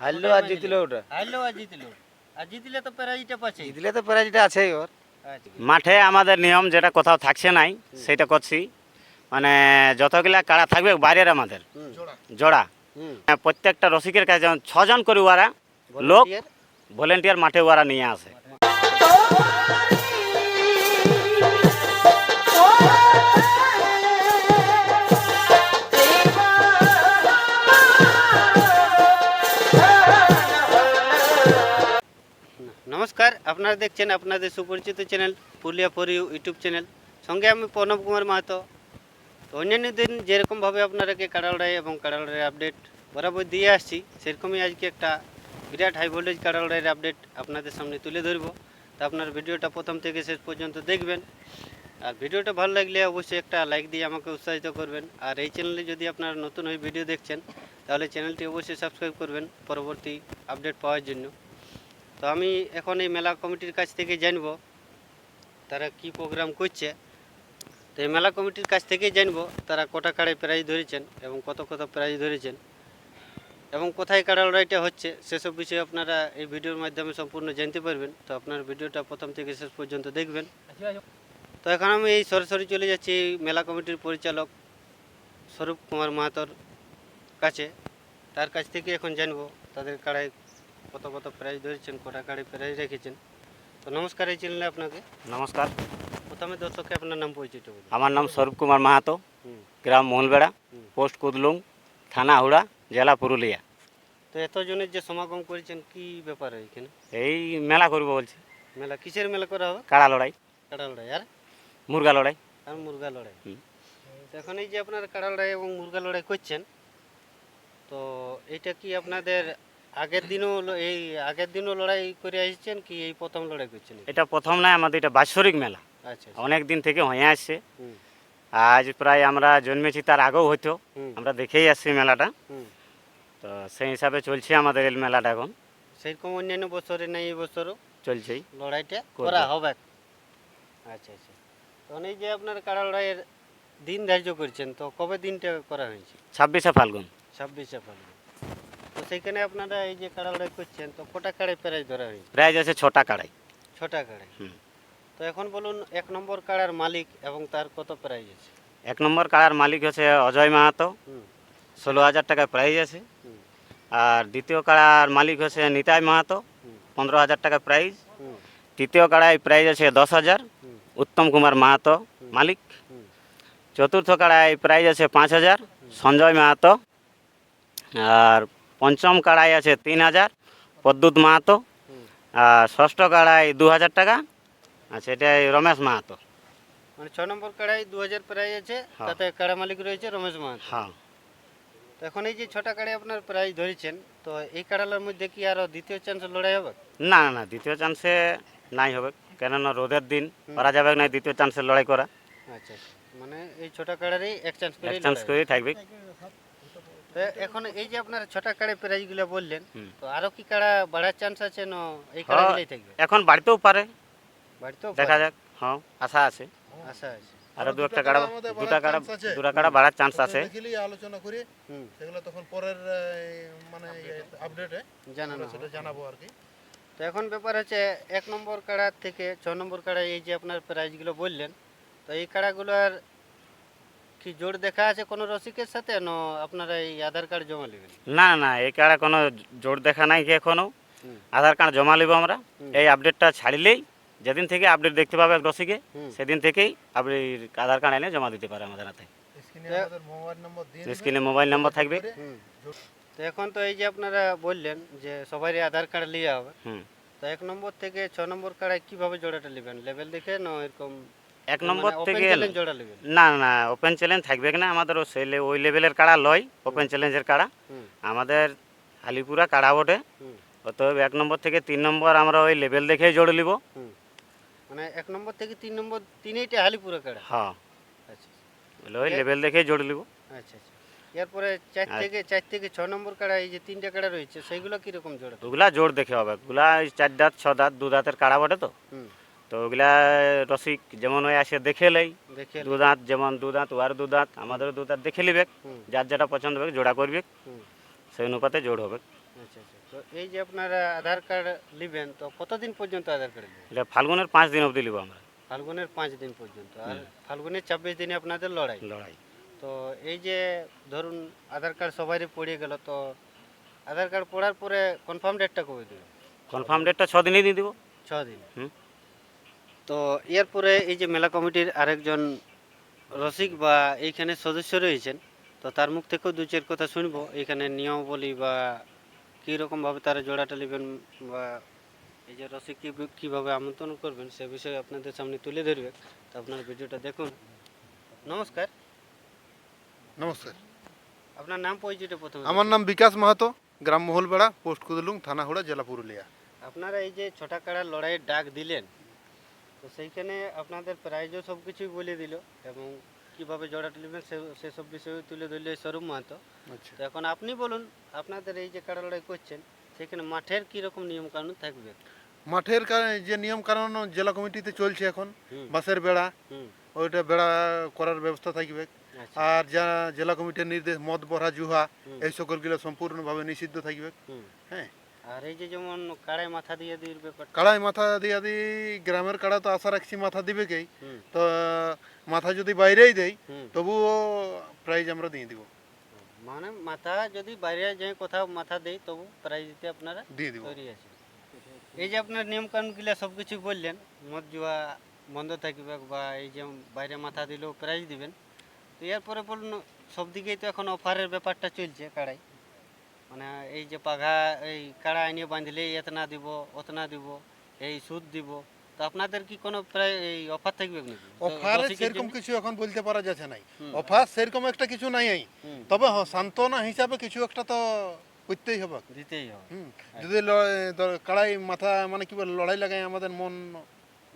হারলো আর জিতলো ওটা। হারলো আর জিতলো। আর জিতলে তো প্রাইজটা পাচ্ছে জিতলে তো প্রাইজটা আছেই ওর। আচ্ছা। মাঠে আমাদের নিয়ম যেটা কোথাও থাকছে নাই সেটা করছি। মানে যতগুলা কাড়া থাকবে বাইরের আমাদের। জোড়া। হ্যাঁ, প্রত্যেকটা রসিকের কাছে যেমন ছজন করে ওরা লোক ভলেন্টিয়ার মাঠে ওরা নিয়ে আসে। আপনারা দেখছেন আপনাদের সুপরিচিত channel Purulia for you YouTube channel. সঙ্গে আমি প্রণব কুমার মাহাতো। তো অন্যান্য দিন যেরকমভাবে আপনারাকে কাড়ালড়াই এবং কাড়ালড়াইয়ের আপডেট বরাবর দিয়ে আসছি, সেরকমই আজকে একটা বিরাট হাই ভোল্টেজ কাড়ালড়াইয়ের আপডেট আপনাদের সামনে তুলে ধরব। তা আপনার ভিডিওটা প্রথম থেকে শেষ পর্যন্ত দেখবেন। আর ভিডিওটা ভালো লাগলে অবশ্যই একটা লাইক দিয়ে আমাকে উৎসাহিত করবেন। আর এই চ্যানেলে যদি আপনারা নতুন হয়ে ভিডিও দেখছেন, তাহলে চ্যানেলটি অবশ্যই সাবস্ক্রাইব করবেন পরবর্তী আপডেট পাওয়ার জন্য। তো আমি এখন এই মেলা কমিটির কাছ থেকে জানব তারা কি প্রোগ্রাম করছে। তো এই মেলা কমিটির কাছ থেকেই জানব তারা কটা কাড়ে প্রাইজ ধরেছেন এবং কত কত প্রাইজ ধরেছেন এবং কোথায় কাড়া লড়াইটা হচ্ছে, সেসব বিষয়ে আপনারা এই ভিডিওর মাধ্যমে সম্পূর্ণ জানতে পারবেন। তো আপনার ভিডিওটা প্রথম থেকে শেষ পর্যন্ত দেখবেন। তো এখন আমি এই সরাসরি চলে যাচ্ছি এই মেলা কমিটির পরিচালক স্বরূপ কুমার মাহাতোর কাছে। তার কাছ থেকে এখন জানব তাদের কাড়ায় কত কত প্রাইজ ধরেছেন কটা কাড়ে প্রাইজ রেখেছেন। তো নমস্কার এই চ্যানেলে আপনাকে। নমস্কার। প্রথমে দর্শককে আপনার নাম পরিচিত বলুন। আমার নাম স্বরূপ কুমার মাহাতো গ্রাম মোহনবেড়া পোস্ট কুদলুং থানা হুড়া জেলা পুরুলিয়া। তো এতজনের যে সমাগম করেছেন কি ব্যাপার এখানে? এই মেলা করব বলছি। মেলা কিসের মেলা করা হবে? কাড়া লড়াই। কাড়া লড়াই আর? মুরগা লড়াই। আর মুরগা লড়াই। তো এখন এই যে আপনারা কাড়া লড়াই এবং মুরগা লড়াই করছেন তো এটা কি আপনাদের আগের দিনও এই আগের দিনও লড়াই করে আসছেন কি এই প্রথম লড়াই করছেন? এটা প্রথম নয় আমাদের এটা বাৎসরিক মেলা। আচ্ছা আচ্ছা। অনেক দিন থেকে হয়ে আসছে। আজ প্রায় আমরা জন্মেছি তার আগেও হইতো আমরা দেখেই আসছি মেলাটা। তো সেই হিসাবে চলছে আমাদের এই মেলাটা এখন। সেরকম অন্যান্য বছরে নেই এই বছরও। চলছেই। লড়াইটা করা হবে আচ্ছা আচ্ছা। তখন এই যে আপনার কাড়া লড়াইয়ের দিন ধার্য করছেন তো কবে দিনটা করা হয়েছে? ছাব্বিশে ফাল্গুন। ছাব্বিশে ফাল্গুন। তো সেইখানে আপনারা এই যে কাড়া লড়াই করছেন তো কটা কাড়াই প্রাইজ ধরা হয়েছে? প্রাইজ আছে ছটা কাড়াই। ছটা কাড়াই। তো এখন বলুন এক নম্বর কাড়ার মালিক এবং তার কত প্রাইজ আছে? এক নম্বর কাড়ার মালিক হচ্ছে অজয় মাহাতো। ষোলো হাজার টাকা প্রাইজ আছে। আর দ্বিতীয় কাড়ার মালিক হচ্ছে নিতাই মাহাতো। পনেরো হাজার টাকা প্রাইজ তৃতীয় কাড়ায় প্রাইজ আছে দশ হাজার। উত্তম কুমার মাহাতো মালিক। চতুর্থ কাড়ায় প্রাইজ আছে পাঁচ হাজার। সঞ্জয় মাহাতো। আর পঞ্চম কাড়াই আছে তিন হাজার পদ্যুৎ মাহাতো। আর ষষ্ঠ কাড়াই দু হাজার টাকা আচ্ছা এটা রমেশ মাহাতো। মানে ছ নম্বর কাড়াই দু হাজার প্রাইজ আছে হ্যাঁ। তাতে কাড়া মালিক রয়েছে রমেশ মাহাতো। হ্যাঁ। তো এখন এই যে ছটা কাড়াই আপনার প্রাইজ ধরেছেন তো এই কাড়ালার মধ্যে কি আরও দ্বিতীয় চান্স লড়াই হবে? না না দ্বিতীয় চান্সে নাই হবে কেননা রোদের দিন করা যাবে না দ্বিতীয় চান্সে লড়াই করা। আচ্ছা আচ্ছা। মানে এই ছটা কাড়ারই এক চান্স করে থাকবে। তো এখন এই যে আপনার ছটা কাড়ে প্রাইজগুলো বললেন তো আরও কি কাড়া বাড়ার চান্স আছে না এই হ্যাঁ। কাড়াগুলোই থাকবে? এখন বাড়িতেও পারে। বাড়িতেও দেখা যাক হ্যাঁ আশা আছে। আশা আছে। আরও দু একটা কাড়া দুটা কাড়া দুটা কাড়া বাড়ার চান্স আছে। দেখিলি আলোচনা করি হুম। সেগুলো তখন পরের মানে আপডেটে জানানো সেটা জানাব আর কি। তো এখন ব্যাপার হচ্ছে এক নম্বর কাড়া থেকে ছ নম্বর কাড়া এই যে আপনার প্রাইজগুলো বললেন তো এই কাড়াগুলোর কি জোর দেখা আছে কোনো রসিকের সাথে? না আপনারা এই আধার কার্ড জমা নেবেন? না না এই কাড়া কোনো জোর দেখা নাই কি এখনও। আধার কার্ড জমা নেব আমরা। এই আপডেটটা ছাড়লেই যেদিন থেকে আপডেট দেখতে পাবে রসিকে সেদিন থেকেই আপনি আধার কার্ড এনে জমা দিতে পারে আমাদের হাতে। স্ক্রিনে মোবাইল নম্বর দিয়ে মোবাইল নাম্বার থাকবে। তো এখন তো এই যে আপনারা বললেন যে সবারই আধার কার্ড নিয়ে হবে। হুম। তো এক নম্বর থেকে ছ নম্বর কার্ডে কীভাবে জোড়াটা নেবেন? লেভেল দেখে না এরকম এক নম্বর মানে থেকে না না ওপেন চ্যালেঞ্জ থাকবে না আমাদের ওই লেভেলের কাড়া লয় ওপেন চ্যালেঞ্জের কাড়া। আমাদের হালিপুরা কাড়া বটে। অতএব এক নম্বর থেকে তিন নম্বর আমরা ওই লেভেল দেখেই জোড়ে নিব। মানে এক নম্বর থেকে তিন নম্বর তিনইটা হালিপুরা কাড়া। হ্যাঁ। আচ্ছা বলে ওই লেভেল দেখেই জোড়ে নিব। আচ্ছা আচ্ছা। এরপরে চার আচ্ছা। থেকে চার থেকে ছ নম্বর কাড়া এই যে তিনটা কাড়া রয়েছে সেইগুলো কীরকম জোড়া? ওগুলা জোর দেখে হবে। ওগুলা চার দাঁত ছ দাঁত দু দাঁতের কাড়া বটে তো। হুম। তো ওগুলা রসিক যেমন ওই আসে দেখে লেই। দেখে দু দাঁত যেমন দু দাঁত ওয়ার দু দাঁত আমাদেরও দু দাঁত দেখে নিবে যার যেটা পছন্দ হবে জোড়া করবে সেই অনুপাতে জোড় হবে। আচ্ছা আচ্ছা। আচ্ছা তো এই যে আপনারা আধার কার্ড নেবেন তো কতদিন পর্যন্ত আধার কার্ড এটা ফাল্গুনের পাঁচ দিন অবধি নিব আমরা। ফাল্গুনের পাঁচ দিন পর্যন্ত। আর ফাল্গুনের ছাব্বিশ দিনে আপনাদের লড়াই। লড়াই। তো এই যে ধরুন আধার কার্ড সবারই পড়ে গেল তো আধার কার্ড পড়ার পরে কনফার্ম ডেটটা কবে দেবে কনফার্ম ডেটটা ছ দিনই দিয়ে দিব। ছ দিন হুম। তো এরপরে এই যে মেলা কমিটির আরেকজন রসিক বা এইখানে সদস্য রয়েছেন তো তার মুখ থেকেও দু চার কথা শুনব এইখানে নিয়মাবলী বা কীরকমভাবে তারা জোড়াটা নেবেন বা এই যে রসিক কী- কীভাবে আমন্ত্রণ করবেন সে বিষয়ে আপনাদের সামনে তুলে ধরবে তো আপনার ভিডিওটা দেখুন। নমস্কার। নমস্কার। আপনার নাম পরিচয়টা প্রথমে? আমার নাম বিকাশ মাহাতো গ্রাম মহলবেড়া পোস্ট কুদলুং থানা হুড়া জেলা পুরুলিয়া। আপনারা এই যে ছোটা কাড়ার লড়াইয়ের ডাক দিলেন তো সেইখানে আপনাদের প্রাইজও সব কিছুই বলে দিল এবং কীভাবে জড়াটা নেবেন সে- সেসব বিষয়ে তুলে ধরলে স্বরূপ মাহাতো। আচ্ছা। তো এখন আপনি বলুন আপনাদের এই যে কাড়া লড়াই করছেন সেখানে মাঠের কীরকম নিয়মকানুন থাকবে? মাঠের যে নিয়ম কারণ জেলা কমিটিতে চলছে এখন বাসের বেড়া ওইটা বেড়া করার ব্যবস্থা থাকবে। আচ্ছা। আর যা জেলা কমিটির নির্দেশ মদ বড়া জুহা এই সকলগুলো সম্পূর্ণভাবে নিষিদ্ধ থাকবে। হ্যাঁ। আর এই যে যেমন মাথা দিয়ে দির ব্যাপারটা। কাড়াই মাথা দিয়া দি গ্রামের কাড়া তো আশা রাখছি মাথা দিবে কেই। তো মাথা যদি বাইরেই তবুও প্রাইজ আমরা দিয়ে দিব। মানে মাথা যদি বাইরে কোথাও মাথা তবু প্রাইজ দিতে আপনারা দিয়ে দিব। তৈরি আছে এই যে আপনার নিয়ম কানুনগুলো সব কিছু বললেন মদ জুয়া বন্ধ থাকবে বা এই যে বাইরে মাথা দিলেও প্রাইজ দিবেন। তো এরপরে বলুন সব দিকেই তো এখন অফারের ব্যাপারটা চলছে কাড়াই। মানে এই যে পাঘা এই কাড়া আইনে বাঁধলে এতনা দিব অতনা দিব এই সুদ দিব তো আপনাদের কি কোনো প্রায় এই অফার থাকবে নাকি? অফারে সেরকম কিছু এখন বলতে পারা যাচ্ছে নাই। অফার সেরকম একটা কিছু নাই তবে হ্যাঁ সান্ত্বনা হিসাবে কিছু একটা তো করতেই হবে। দিতেই হবে। যদি ল- দ- কাড়াই মাথা মানে কি বলে লড়াই লাগাই আমাদের মন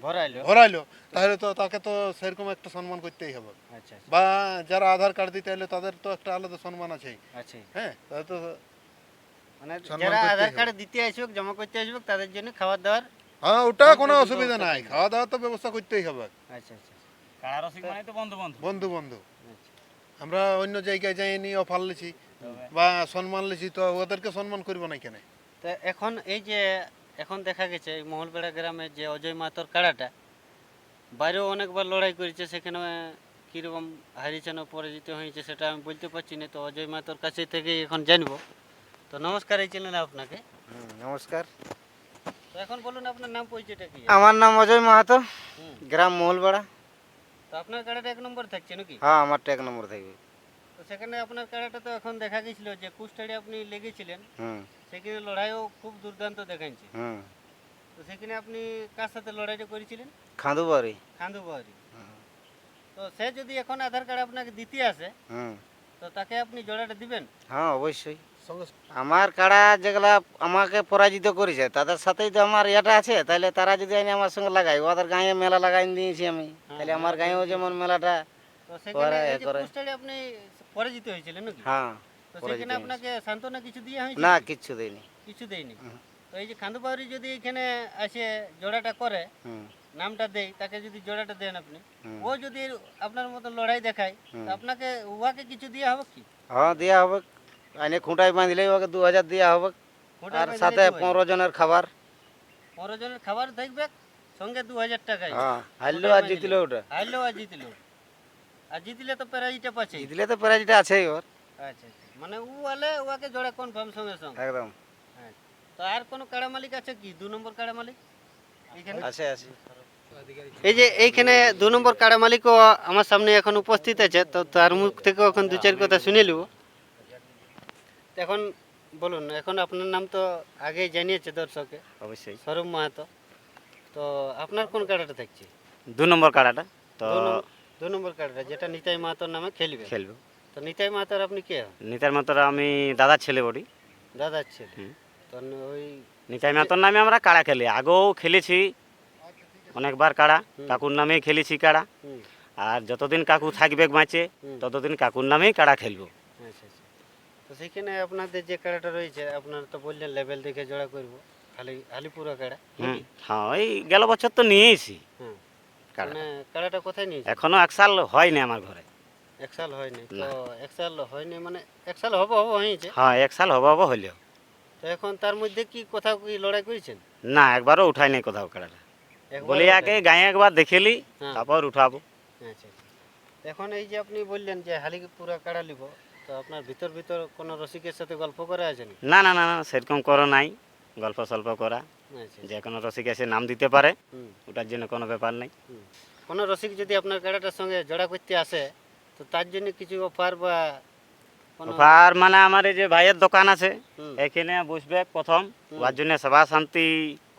ভরাইলো। ভরাইলো তাহলে তো তাকে তো সেরকম একটা সম্মান করতেই হবে। আচ্ছা আচ্ছা। বা যারা আধার কার্ড দিতে এলে তাদের তো একটা আলাদা সম্মান আছে আচ্ছা হ্যাঁ তাদের তো মানে যারা আধার কার্ড দিতে আসবে জমা করতে আসবে তাদের জন্য খাবার দাবার হ্যাঁ ওটা কোনো অসুবিধা নাই। খাওয়া দাওয়ার তো ব্যবস্থা করতেই হবে। আচ্ছা আচ্ছা কাড়া মানে তো বন্ধু বন্ধু বন্ধু। বন্ধু আচ্ছা। আমরা অন্য জায়গায় যাইনি অফার লিছি বা সম্মান লিছি তো ওদেরকে সম্মান করব না কেন? তো এখন এই যে এখন দেখা গেছে এই মহলবেড়া গ্রামে যে অজয় মাতর কাড়াটা বাইরেও অনেকবার লড়াই করেছে সেখানে কীরকম হারিয়েছে না পরাজিত হয়েছে সেটা আমি বলতে পারছি না তো অজয় মাতর কাছে থেকে এখন জানব। তো নমস্কার এই চ্যানেলে আপনাকে। নমস্কার। তো এখন বলুন আপনার নাম পরিচয়টা কি? আমার নাম অজয় মাহাতো গ্রাম মহলপাড়া তো আপনার কাড়াটা এক নম্বর থাকছে নাকি? হ্যাঁ আমার ট্যাগ নম্বর থাকবে। তো সেখানে আপনার কাড়াটা তো এখন দেখা গেছিল যে কুস্টাডি আপনি লেগেছিলেন। হুম। সেখানে লড়াইও খুব দুর্দান্ত দেখাচ্ছে হুম। তো সেখানে আপনি কার সাথে লড়াইটা করেছিলেন? খান্দু বাউরি তো সে যদি এখন আধার কার্ড আপনাকে দিতে আসে হুম। তো তাকে আপনি জোড়াটা দিবেন? হ্যাঁ অবশ্যই। আমার কাড়া যেগুলা আমাকে পরাজিত করেছে তাদের সাথেই তো আমার ইয়েটা আছে। তাহলে তারা যদি আইনি আমার সঙ্গে লাগাই ওদের গাঁয়ে মেলা লাগাই দিয়েছি আমি। তাহলে আমার গাঁয়েও যেমন মেলাটা করে, করে। পরাজিত হয়েছিলেন নাকি? হ্যাঁ সেখানে আপনাকে সান্ত্বনা কিছু দিয়ে হয়েছে? না কিচ্ছু দেয়নি কিছু দেয়নি তো এই যে খান্দুবাউরি যদি এখানে এসে জোড়াটা করে নামটা দেয় তাকে যদি জোড়াটা দেন আপনি ও যদি আপনার মতো লড়াই দেখায় আপনাকে উহাকে কিছু দেওয়া হবে কি? হ্যাঁ দেওয়া হবে। আইনে খুঁটাই বাঁধলেই ওকে দু হাজার দেওয়া হবে আর সাথে পনেরো জনের খাবার। পনেরো জনের খাবার থাকবে সঙ্গে দু হাজার টাকায় হ্যাঁ হারলো আর জিতলো ওটা। হারলেও আর জিতলো। আর জিতলে তো প্রাইজটা পাচ্ছে জিতলে তো প্রাইজটা আছেই ওর। আচ্ছা আচ্ছা। মানে ও আলে ওকে জোড়া কনফার্ম সঙ্গে সঙ্গে। একদম। তো আর কোনো কাড়া মালিক আছে কি? দু নম্বর কাড়া মালিক? এইখানে? আছে আছে। এই যে এইখানে দু নম্বর কাড়া মালিকও আমার সামনে এখন উপস্থিত আছে তো তার মুখ থেকেও এখন দু চার কথা শুনে নেব এখন বলুন এখন আপনার নাম তো আগেই জানিয়েছে দর্শকে। অবশ্যই। স্বরূপ মাহাতো। তো আপনার কোন কাড়াটা থাকছে? দু নম্বর কাড়াটা তো দু নম্বর- দু নম্বর কাড়াটা যেটা নিতাই মাহাতোর নামে খেলবে। খেলব। তো নিতাই মাহাতোর আপনি কে হন? নিতাই মাতর আমি দাদার ছেলে বলি। দাদার ছেলে। হুম। তো ওই নিতাই মাতর নামে আমরা কাড়া খেলি। আগেও খেলেছি অনেকবার কাড়া। কাকুর নামেই খেলেছি কাড়া। হুম, আর যতদিন কাকু থাকবে বাঁচে হুম। ততদিন কাকুর নামেই কাড়া খেলব। তো সেখানে আপনাদের যে কাড়াটা রয়েছে আপনারা তো বললেন লেভেল দেখে জোড়া করব। খালি আলিপুরা কাড়া হ্যাঁ ওই গেল বছর তো নিয়েছি কাড়া মানে কাড়াটা কোথায় নিয়েছে এখনও এক সাল হয়নি আমার ঘরে। এক সাল হয়নি? তো এক সাল হয়নি মানে এক সাল হব হব হয়েছে? হ্যাঁ এক সাল হব হব হইলেও তো এখন তার মধ্যে কি কোথাও কি লড়াই করেছেন? না একবারও উঠাই নাই কোথাও কাড়াটা বলি? আগে গায়ে একবার দেখেলি হ্যাঁ। তারপর উঠাবো। আচ্ছা আচ্ছা। এখন এই যে আপনি বললেন যে হালি পুরা কাড়া লিব তো আপনার ভিতর ভিতর কোনো রসিকের সাথে গল্প করা আছে না না না না সেরকম করো নাই। গল্প সল্প করা। আচ্ছা। যে কোনো রসিক এসে নাম দিতে পারে। ওটার জন্য কোনো ব্যাপার নেই। কোনো রসিক যদি আপনার কাড়াটার সঙ্গে জোড়া করতে আসে তো তার জন্য কিছু অফার বা অফার মানে আমার এই যে ভাইয়ের দোকান আছে এখানে বসবে প্রথম। ওর জন্য সভা শান্তি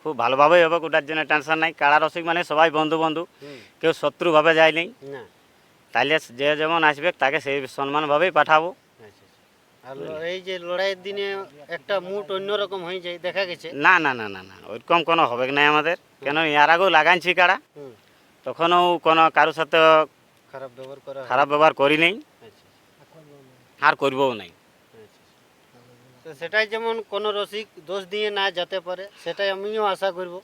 খুব ভালোভাবেই হবে ওটার জন্য টেনশন নাই। কাড়া রসিক মানে সবাই বন্ধু বন্ধু কেউ শত্রুভাবে যায় নেই না। তাইলে যে যেমন আসবে তাকে সেই সম্মানভাবেই পাঠাবো। এই যে লড়াইয়ের দিনে একটা মুড অন্যরকম হয়ে যায় দেখা গেছে? না না না না না ওইরকম কোনো হবে না আমাদের। কেন ইয়ার আগেও লাগাইছি কারা তখনও কোনো কারোর সাথে খারাপ ব্যবহার করা খারাপ ব্যবহার করি নেই। আর করবও নাই। তো সেটাই যেমন কোনো রসিক দোষ দিয়ে না যেতে পারে সেটাই আমিও আশা করব।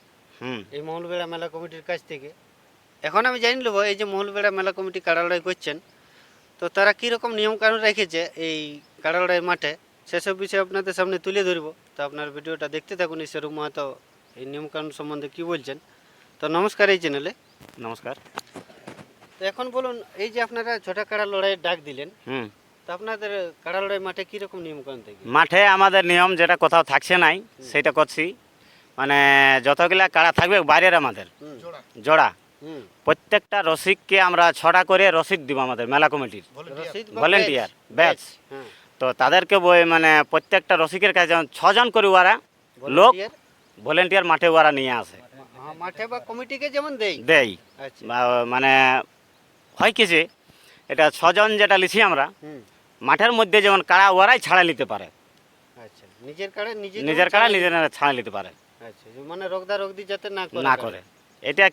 হুম। এই মহলবেড়া মেলা কমিটির কাছ থেকে। এখন আমি জানি নেব এই যে মহলবেড়া মেলা কমিটি কাড়ালড়াই করছেন তো তারা কীরকম নিয়মকানুন রেখেছে এই কাড়ালড়াই মাঠে সেসব বিষয়ে আপনাদের সামনে তুলে ধরবো। তো আপনার ভিডিওটা দেখতে থাকুন স্বরূপ মাহাতো এই নিয়মকানুন সম্বন্ধে কী বলছেন। তো নমস্কার এই চ্যানেলে। নমস্কার। তো এখন বলুন এই যে আপনারা ছোটা কাড়া লড়াইয়ের ডাক দিলেন হুম। তো আপনাদের কাড়া লড়াই মাঠে কীরকম নিয়মকানুন থাকে মাঠে আমাদের নিয়ম যেটা কোথাও থাকছে নাই সেটা করছি। মানে যতগুলা কাড়া থাকবে বাইরের আমাদের। জোড়া জোড়া। হুম। প্রত্যেকটা রসিককে আমরা ছটা করে রসিদ দিব আমাদের মেলা কমিটির। Volunteer batch? হ্যাঁ। তো তাদেরকে বই মানে প্রত্যেকটা রসিকের কাছে যেমন ছজন করে ওরা লোক ভলেন্টিয়ার মাঠে ওরা নিয়ে আসে। মাঠে বা কমিটিকে যেমন দেই? দেয় আচ্ছা। মানে হয় কি যে এটা ছজন যেটা লিছি আমরা মাঠের মধ্যে যেমন কাড়া ওরাই ছাড়া নিতে পারে। আচ্ছা নিজের কাড়ে নিজের কাড়া নিজের ছাড়া নিতে পারে। আচ্ছা মানে রগদা রগদি যাতে না না করে। এটা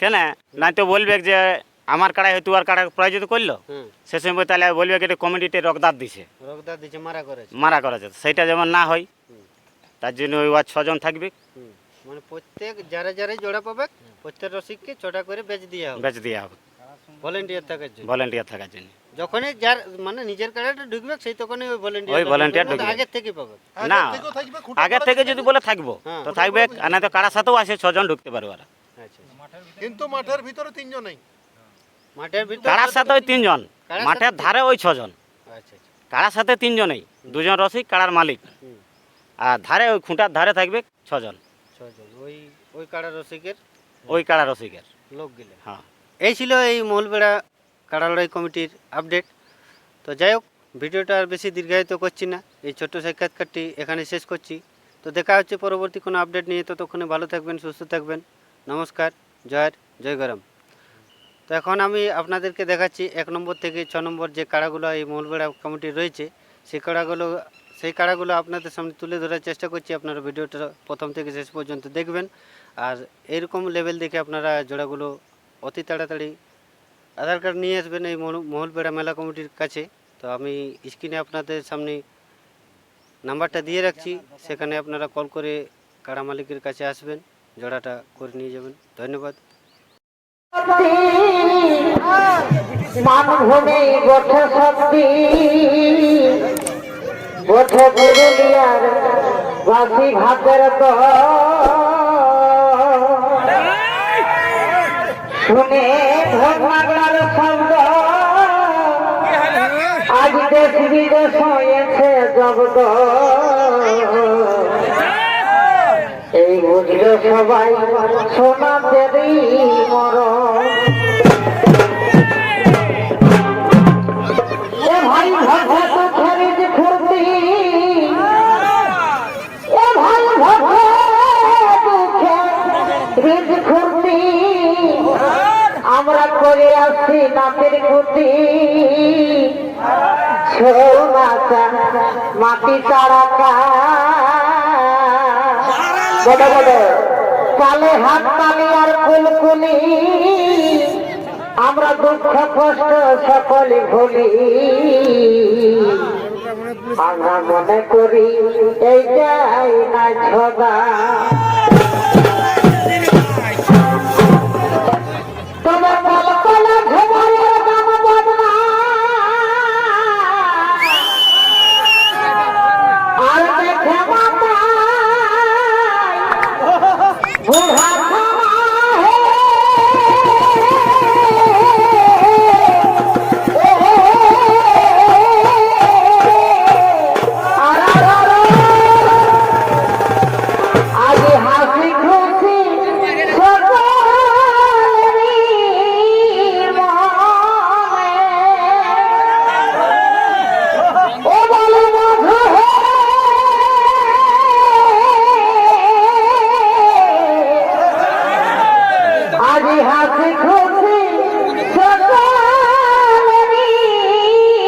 কেন? নাই তো বলবে যে আমার কাড়াই হয়তো আর কাড়া প্রয়োজিত করল সে সময় তাহলে বলবে কি এটা কমিটিতে রকদার দিছে। রগদা দিছে মারা করেছে। মারা করেছে। সেটা যেমন না হয় তার জন্য ওই ওয়ার ছজন থাকবে। মানে প্রত্যেক যারা যারা জোড়া পাবে প্রত্যেক রসিককে ছটা করে বেচ দিয়ে হবে। বেচ দেওয়া হবে। ভলেন্টিয়ার থাকার জন্য। ভলেন্টিয়ার থাকার জন্য। যখনই যার মানে নিজের কাড়াটা ঢুকবে সেই তখনই ওই ভলেন্টিয়ার ওই volunteer ঢুকবে। আগের থেকে পাবে। না থেকেও থাকবে, খুঁটা আগের থেকে যদি বলে থাকব হ্যাঁ। তো থাকবে আর না তো কাড়ার সাথেও আসে ছজন ঢুকতে পারবে ওরা। কিন্তু মাঠের ভিতরে তিনজন নেই। মাঠের ভিতর কাড়ার সাথে ওই তিনজন। মাঠের ধারে ওই ছজন। আচ্ছা আচ্ছা। কাড়ার সাথে তিনজনেই দুজন রসিক কাড়ার মালিক। আর ধারে ওই খুঁটার ধারে থাকবে ছজন। ছজন। ওই ওই কাড়া রসিকের? ওই কাড়া রসিকের। লোক গেলে। হ্যাঁ। এই ছিল এই মহলবেড়া কাড়ালড়াই কমিটির আপডেট। তো যাই হোক ভিডিওটা আর বেশি দীর্ঘায়িত করছি না। এই ছোট্ট সাক্ষাৎকারটি এখানে শেষ করছি। তো দেখা হচ্ছে পরবর্তী কোনো আপডেট নিয়ে। ততক্ষণে ভালো থাকবেন সুস্থ থাকবেন। নমস্কার। জয়ের, জয় গরম। তো এখন আমি আপনাদেরকে দেখাচ্ছি এক নম্বর থেকে ছ নম্বর যে কাড়াগুলো এই মহলবেড়া কমিটি রয়েছে, সেই কাড়াগুলো সেই কাড়াগুলো আপনাদের সামনে তুলে ধরার চেষ্টা করছি। আপনারা ভিডিওটা প্রথম থেকে শেষ পর্যন্ত দেখবেন। আর এরকম লেভেল দেখে আপনারা জোড়াগুলো অতি তাড়াতাড়ি আধার কার্ড নিয়ে আসবেন এই মহল- মহলবেড়া মেলা কমিটির কাছে। তো আমি স্ক্রিনে আপনাদের সামনে নাম্বারটা দিয়ে রাখছি। সেখানে আপনারা কল করে কাড়া মালিকের কাছে আসবেন। জোড়াটা করে নিয়ে যাবেন। ধন্যবাদ। শক্তি গঠে। শুনে ধর্মাগার শব্দ আজ দেশ বিদেশ জগদ এই বুঝলো সবাই সোনা খরিদ ফুর্তি। আমরা করে আসছি নাচের ছোনাচা মাটি বড় কালে হাত তালি আর কুলকুলি আমরা দুঃখ, কষ্ট সকলে ভুলি। আমরা মনে করি, এই যাই না ছদা